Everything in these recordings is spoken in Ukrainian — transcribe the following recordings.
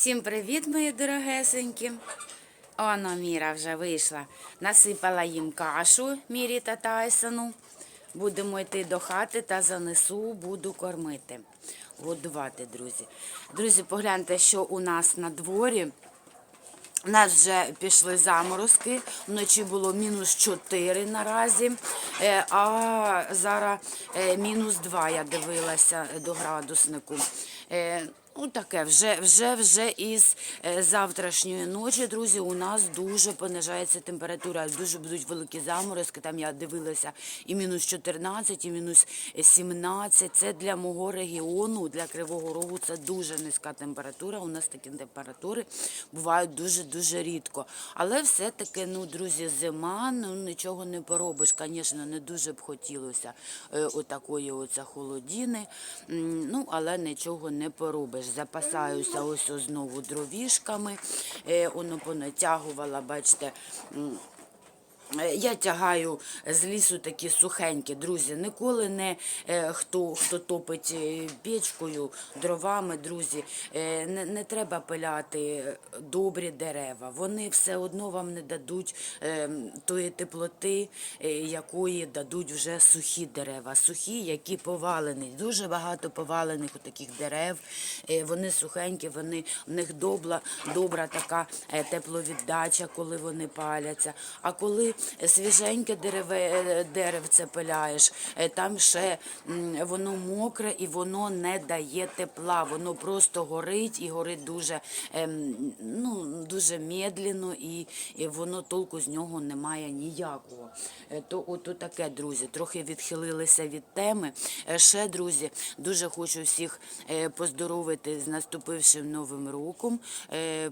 Всім привіт, мої дорогесенькі. Оно Міра вже вийшла. Насипала їм кашу Мірі та Тайсону. Будемо йти до хати та занесу, буду кормити. Годувати, друзі. Друзі, погляньте, що у нас на дворі. У нас вже пішли заморозки. Вночі було мінус 4 наразі, е, а зараз е, мінус 2 я дивилася до градуснику. Ну, таке, вже, вже, вже із е, завтрашньої ночі, друзі, у нас дуже понижається температура, дуже будуть великі заморозки. Там я дивилася і мінус 14, і мінус 17. Це для мого регіону, для Кривого Рогу, це дуже низька температура. У нас такі температури бувають дуже-дуже рідко. Але все-таки, ну, друзі, зима, ну нічого не поробиш. Звісно, не дуже б хотілося е, отакої оце холодіни. Ну, але нічого не поробиш. Запасаюся ось ось знову дровішками. Е, Воно понатягувала, бачите. Е, Я тягаю з лісу такі сухенькі, друзі. Ніколи не е, хто, хто топить е, печкою, дровами, друзі. Не, не треба пиляти добрі дерева. Вони все одно вам не дадуть е, тої теплоти, якої дадуть вже сухі дерева. Сухі, які повалені. Дуже багато повалених у таких дерев. Вони сухенькі, вони в них добра, добра така тепловіддача, коли вони паляться. А коли свіженьке дереве, деревце пиляєш, е, там ще воно мокре і воно не дає тепла. Воно просто горить і горить дуже, ем, ну, дуже медленно, і, воно толку з нього немає ніякого. Е, То от таке, друзі, трохи відхилилися від теми. Е, Ще, друзі, дуже хочу всіх поздоровити з наступившим новим роком,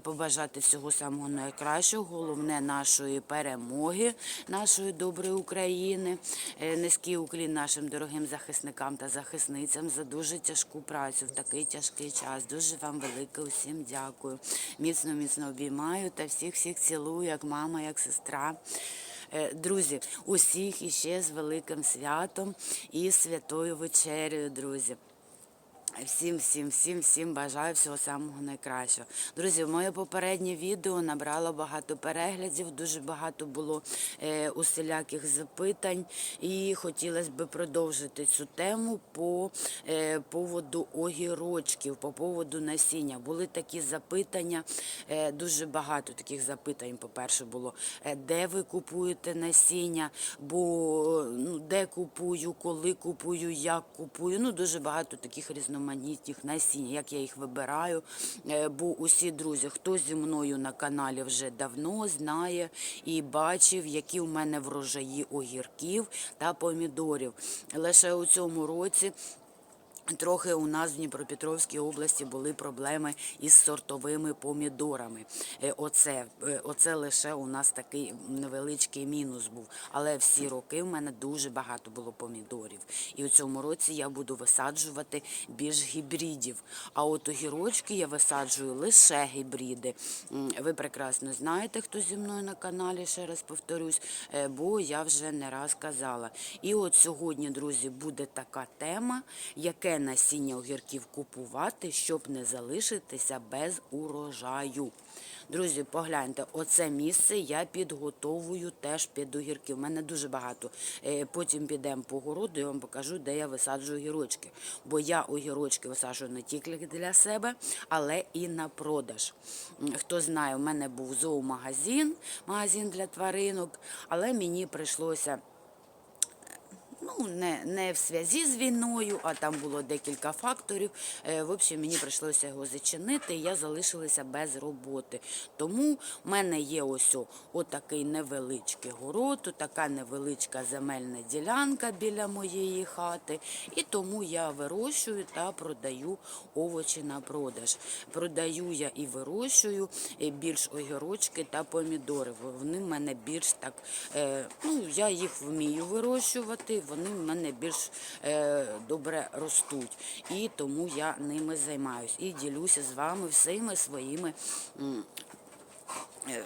побажати всього самого найкращого, головне нашої перемоги, нашої доброї України. Е, Низький уклін нашим дорогим захисникам та захисницям за дуже тяжку працю в такий тяжкий час. Дуже вам велике усім дякую. Міцно, міцно обіймаю та всіх всіх цілую, як мама, як сестра. Е, Друзі, усіх іще з великим святом і святою вечерею, друзі. Всім, всім, всім, всім бажаю всього самого найкращого. Друзі, моє попереднє відео набрало багато переглядів, дуже багато було е, усіляких запитань, і хотілося б продовжити цю тему по е, поводу огірочків, по поводу насіння. Були такі запитання, е, дуже багато таких запитань. По-перше, було е, де ви купуєте насіння, бо ну, де купую, коли купую, як купую. Ну дуже багато таких різноманітних насіння, як я їх вибираю. Е, Бо усі друзі, хто зі мною на каналі вже давно знає і бачив, які в мене врожаї огірків та помідорів. Лише у цьому році. Трохи у нас в Дніпропетровській області були проблеми із сортовими помідорами. Е, Оце, е, оце лише у нас такий невеличкий мінус був. Але всі роки в мене дуже багато було помідорів. І у цьому році я буду висаджувати більш гібридів. А от огірочки я висаджую лише гібриди. Ви прекрасно знаєте, хто зі мною на каналі, ще раз повторюсь, е, бо я вже не раз казала. І от сьогодні, друзі, буде така тема, яке насіння огірків купувати, щоб не залишитися без урожаю. Друзі, погляньте, оце місце я підготовую теж під огірки. У мене дуже багато. Е, Потім підемо по городу, я вам покажу, де я висаджую огірочки. Бо я огірочки висаджую не тільки для себе, але і на продаж. Хто знає, у мене був зоомагазин, магазин для тваринок, але мені прийшлося ну, не, не в зв'язі з війною, а там було декілька факторів. Е, В общем, мені прийшлося його зачинити, і я залишилася без роботи. Тому в мене є ось отакий невеличкий город, така невеличка земельна ділянка біля моєї хати. І тому я вирощую та продаю овочі на продаж. Продаю я і вирощую більш огірочки та помідори. Вони в мене більш так, е, ну, я їх вмію вирощувати, вони в мене більш е, добре ростуть. І тому я ними займаюсь. І ділюся з вами всіми своїми. е,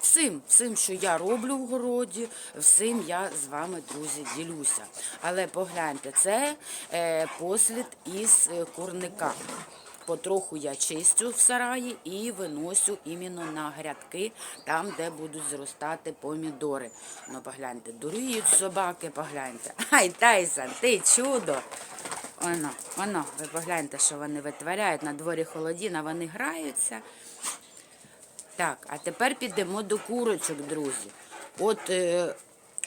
Всім, всім, що я роблю в городі, всім я з вами, друзі, ділюся. Але погляньте, це е, послід із е, курника. Потроху я чистю в сараї і виносю іменно на грядки, там, де будуть зростати помідори. Ну, погляньте, дуріють собаки, погляньте. Ай, Тайсон, ти чудо! Воно, воно, ви погляньте, що вони витворяють. На дворі холодіна, вони граються. Так, а тепер підемо до курочок, друзі. От е,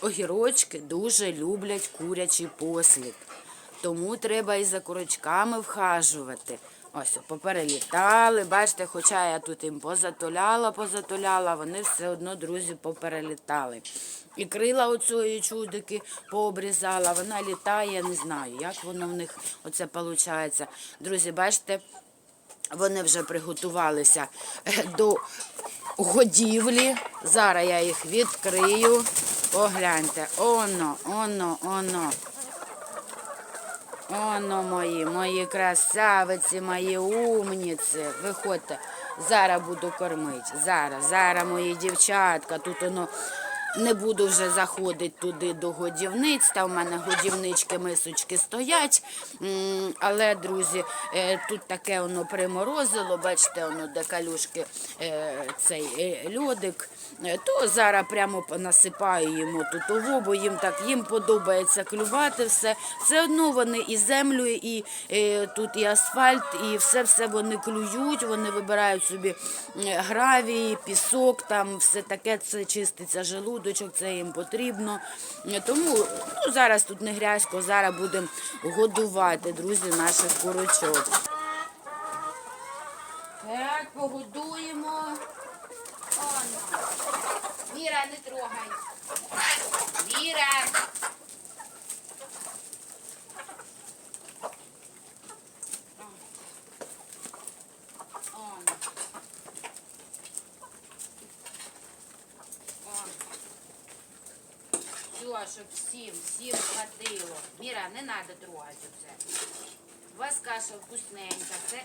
огірочки дуже люблять курячий послід. Тому треба і за курочками вхажувати. Ось, поперелітали. Бачите, хоча я тут їм позатуляла, позатуляла, вони все одно, друзі, поперелітали. І крила оцієї чудики пообрізала, вона літає, не знаю, як воно в них оце виходить. Друзі, бачите, вони вже приготувалися до годівлі. Зараз я їх відкрию. Погляньте, оно, оно, оно. Оно мої, мої красавиці, мої умніці. Виходьте, зараз буду кормити. Зараз, зараз мої дівчатка. Тут воно не буду вже заходити туди до годівниць. Там в мене годівнички, мисочки стоять. Але, друзі, е, тут таке воно приморозило, бачите, воно де калюшки е, цей е, льодик. То зараз прямо насипаю йому тут ову, бо їм так їм подобається клювати все. Все одно вони і землю, і тут і асфальт, і все все вони клюють, вони вибирають собі гравій, пісок, там все таке, це чиститься желудочок, це їм потрібно. Тому ну, зараз тут не грязько, зараз будемо годувати, друзі, наших курочок. Так, погодуємо. Віра, не трогай. Віра. Оно. Оно. Все, щоб всім, всім хватило. Міра, не треба трогати це. У вас каша вкусненька, це,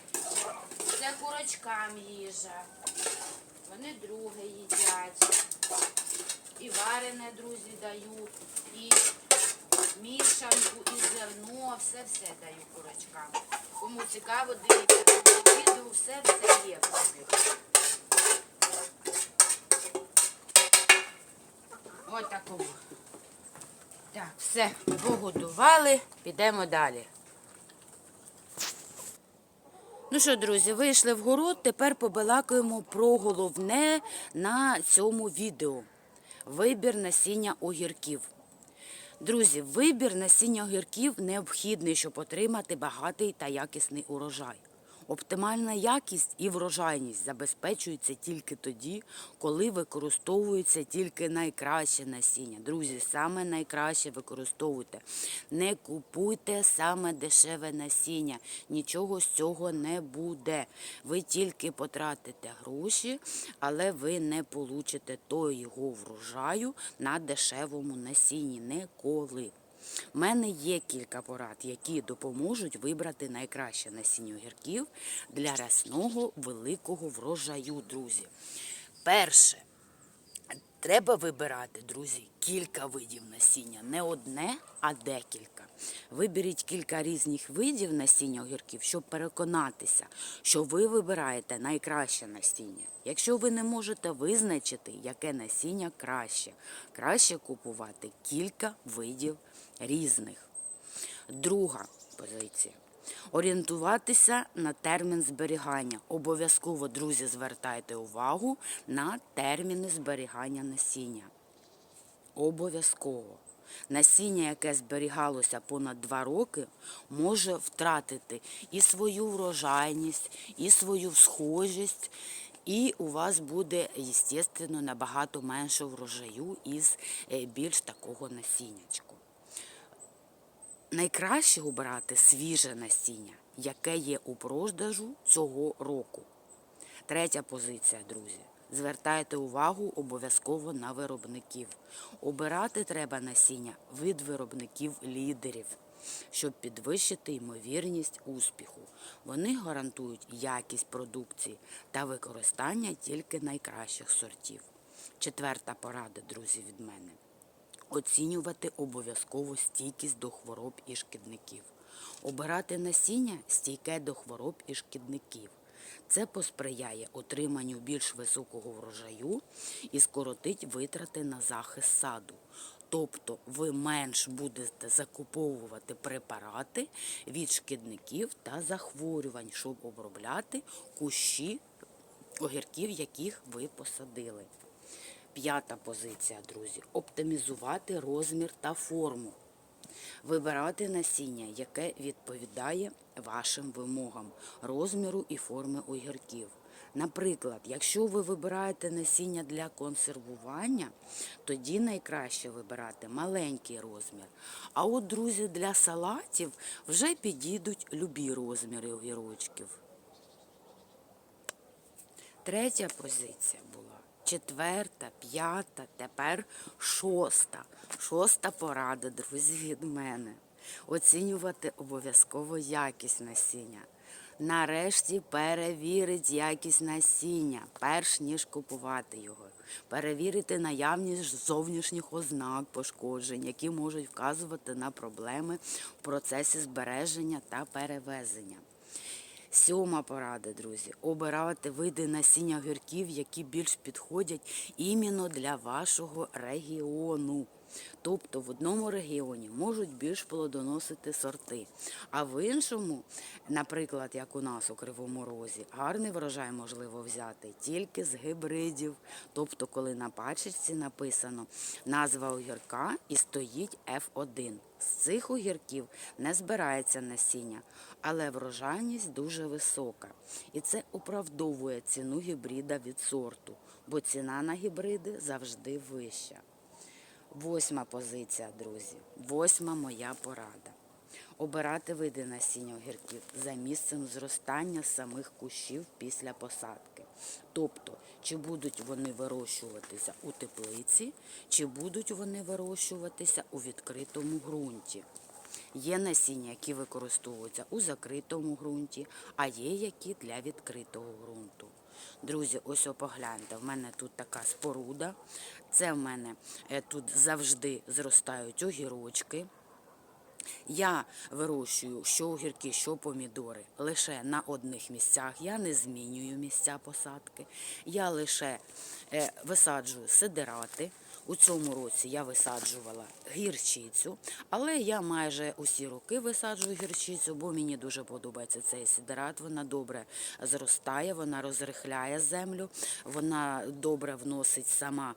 це курочкам їжа. Вони друге їдять. І варене, друзі, даю, і мішанку, і зерно, все-все даю курочкам. Кому цікаво, дивіться, відео все-все є. Ось такого. Все, погодували, підемо далі. Ну що, друзі, вийшли в город, тепер побалакаємо про головне на цьому відео. Вибір насіння огірків. Друзі, вибір насіння огірків необхідний, щоб отримати багатий та якісний урожай. Оптимальна якість і врожайність забезпечуються тільки тоді, коли використовується тільки найкраще насіння. Друзі, саме найкраще використовуйте. Не купуйте саме дешеве насіння. Нічого з цього не буде. Ви тільки потратите гроші, але ви не получите того його врожаю на дешевому насінні. Ніколи. У мене є кілька порад, які допоможуть вибрати найкраще насіння огірків для рясного великого врожаю, друзі. Перше, треба вибирати, друзі, кілька видів насіння. Не одне, а декілька. Виберіть кілька різних видів насіння огірків, щоб переконатися, що ви вибираєте найкраще насіння. Якщо ви не можете визначити, яке насіння краще, краще купувати кілька видів різних. Друга позиція. Орієнтуватися на термін зберігання. Обов'язково, друзі, звертайте увагу на терміни зберігання насіння. Обов'язково. Насіння, яке зберігалося понад два роки, може втратити і свою врожайність, і свою схожість, і у вас буде, звісно, набагато менше врожаю із е, більш такого насіннячку. Найкраще обрати свіже насіння, яке є у продажу цього року. Третя позиція, друзі. Звертайте увагу обов'язково на виробників. Обирати треба насіння від виробників лідерів, щоб підвищити ймовірність успіху. Вони гарантують якість продукції та використання тільки найкращих сортів. Четверта порада, друзі, від мене. Оцінювати обов'язково стійкість до хвороб і шкідників. Обирати насіння стійке до хвороб і шкідників. Це посприяє отриманню більш високого врожаю і скоротить витрати на захист саду. Тобто ви менш будете закуповувати препарати від шкідників та захворювань, щоб обробляти кущі огірків, яких ви посадили. П'ята позиція, друзі. Оптимізувати розмір та форму. Вибирати насіння, яке відповідає вашим вимогам розміру і форми огірків. Наприклад, якщо ви вибираєте насіння для консервування, тоді найкраще вибирати маленький розмір. А от, друзі, для салатів вже підійдуть любі розміри огірочків. Третя позиція була. Четверта, п'ята, тепер шоста. Шоста порада, друзі, від мене. Оцінювати обов'язково якість насіння. Нарешті перевірить якість насіння, перш ніж купувати його. Перевірити наявність зовнішніх ознак пошкоджень, які можуть вказувати на проблеми в процесі збереження та перевезення. Сьома порада, друзі. Обирати види насіння огірків, які більш підходять іменно для вашого регіону. Тобто в одному регіоні можуть більш плодоносити сорти, а в іншому, наприклад, як у нас у Кривому Розі, гарний врожай можливо взяти тільки з гібридів. Тобто, коли на пачечці написано назва огірка і стоїть F1. З цих огірків не збирається насіння, але врожайність дуже висока. І це оправдовує ціну гібрида від сорту, бо ціна на гібриди завжди вища. Восьма позиція, друзі. Восьма моя порада. Обирати види насіння огірків за місцем зростання самих кущів після посадки. Тобто, чи будуть вони вирощуватися у теплиці, чи будуть вони вирощуватися у відкритому ґрунті. Є насіння, які використовуються у закритому ґрунті, а є які для відкритого ґрунту. Друзі, ось погляньте, в мене тут така споруда. Це в мене е, тут завжди зростають огірочки. Я вирощую що огірки, що помідори лише на одних місцях. Я не змінюю місця посадки. Я лише е, висаджую сидирати. У цьому році я висаджувала гірчицю, але я майже усі роки висаджую гірчицю, бо мені дуже подобається цей сидират. Вона добре зростає, вона розрихляє землю, вона добре вносить сама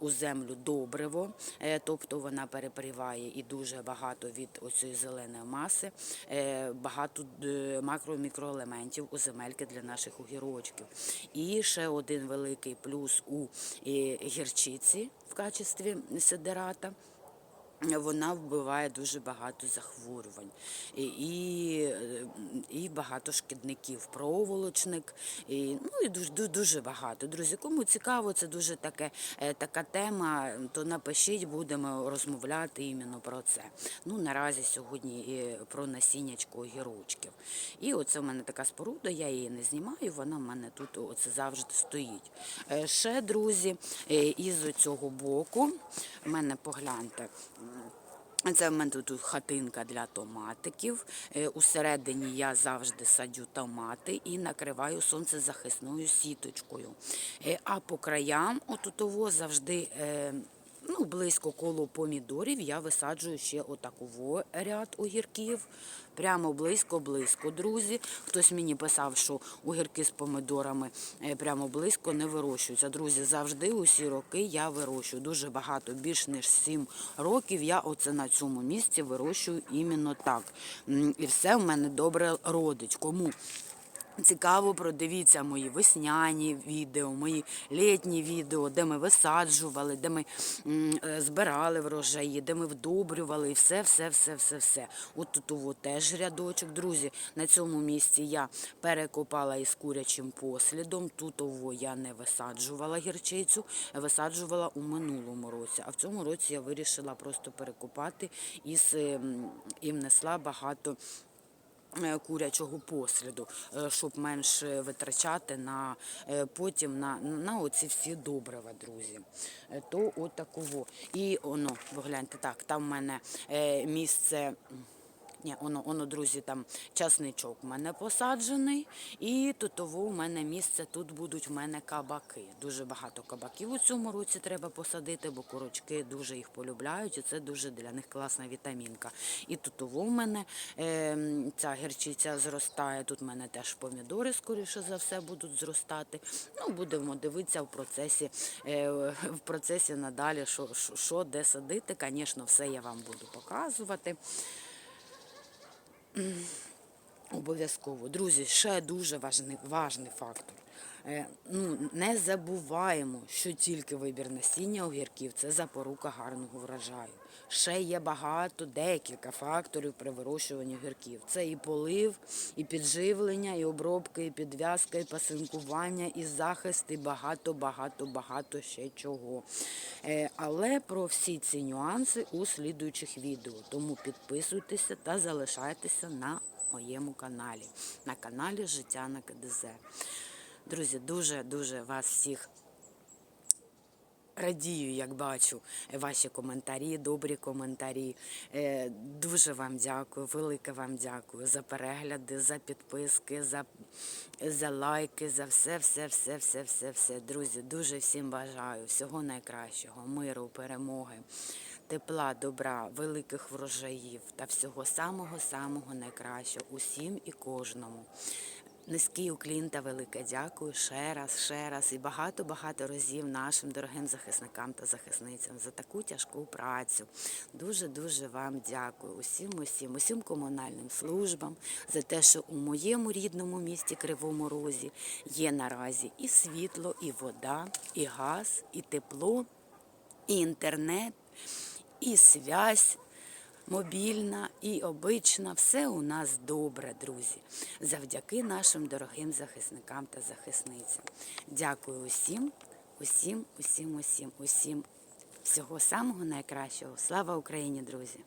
у землю добриво, е, тобто вона перепріває і дуже багато від оцієї зеленої маси, е, багато е, макро-мікроелементів у земельки для наших огірочків. І ще один великий плюс у гірчиці в качестві сидерата. Вона вбиває дуже багато захворювань і, і, е, багато шкідників, проволочник, і, ну і дуже, дуже, багато. Друзі, кому цікаво, це дуже таке, е, така тема, то напишіть, будемо розмовляти іменно про це. Ну, наразі сьогодні і про насіннячко огірочків. І оце в мене така споруда, я її не знімаю, вона в мене тут оце завжди стоїть. Е, Ще, друзі, е, із цього боку, в мене погляньте. Це в мене тут хатинка для томатиків. Е, Усередині я завжди садю томати і накриваю сонцезахисною сіточкою. Е, А по краям отутово завжди. Ну, близько коло помідорів я висаджую ще отаково ряд огірків. Прямо близько-близько, друзі. Хтось мені писав, що огірки з помідорами е, прямо близько не вирощуються. Друзі, завжди усі роки я вирощую. Дуже багато, більш ніж 7 років. Я оце на цьому місці вирощую іменно так. І все в мене добре родить. Кому? Цікаво, продивіться мої весняні відео, мої літні відео, де ми висаджували, де ми е, збирали врожаї, де ми вдобрювали і все, все, все, все, все. От тут ово теж рядочок. Друзі, на цьому місці я перекопала із курячим послідом. Тут ово я не висаджувала гірчицю, висаджувала у минулому році. А в цьому році я вирішила просто перекопати і внесла багато курячого посліду, е, щоб менше витрачати на е, потім на, на оці всі добрива, друзі. Е, То отаково. І воно, ви гляньте, так, там в мене е, місце. Ні, воно, воно, друзі, там часничок в мене посаджений, і тутово у мене місце, тут будуть в мене кабаки. Дуже багато кабаків у цьому році треба посадити, бо курочки дуже їх полюбляють, і це дуже для них класна вітамінка. І тутово в мене е, ця гірчиця зростає. Тут в мене теж помідори, скоріше за все, будуть зростати. Ну, будемо дивитися в процесі, е, в процесі надалі, що, що де садити. Звісно, все я вам буду показувати. Обов'язково. Друзі, ще дуже важний, важний фактор. Е, ну, не забуваємо, що тільки вибір насіння огірків це запорука гарного врожаю. Ще є багато, декілька факторів при вирощуванні огірків. Це і полив, і підживлення, і обробка, і підв'язка, і пасинкування, і захист, і багато, багато, багато ще чого. Е, але про всі ці нюанси у слідуючих відео. Тому підписуйтеся та залишайтеся на моєму каналі, на каналі Життя на КДЗ. Друзі, дуже-дуже вас всіх радію, як бачу ваші коментарі, добрі коментарі. Е, Дуже вам дякую, велике вам дякую за перегляди, за підписки, за, за лайки, за все, все, все, все, все, все. Друзі, дуже всім бажаю всього найкращого, миру, перемоги. Тепла, добра, великих врожаїв та всього самого-самого найкращого усім і кожному. Низький уклін та велике. Дякую ще раз, ще раз. І багато-багато разів нашим дорогим захисникам та захисницям за таку тяжку працю. Дуже-дуже вам дякую. Усім, усім, усім комунальним службам за те, що у моєму рідному місті Кривому Розі є наразі і світло, і вода, і газ, і тепло, і інтернет, і связь мобільна і обична. Все у нас добре, друзі. Завдяки нашим дорогим захисникам та захисницям. Дякую усім, усім, усім, усім, усім. Всього самого найкращого. Слава Україні, друзі!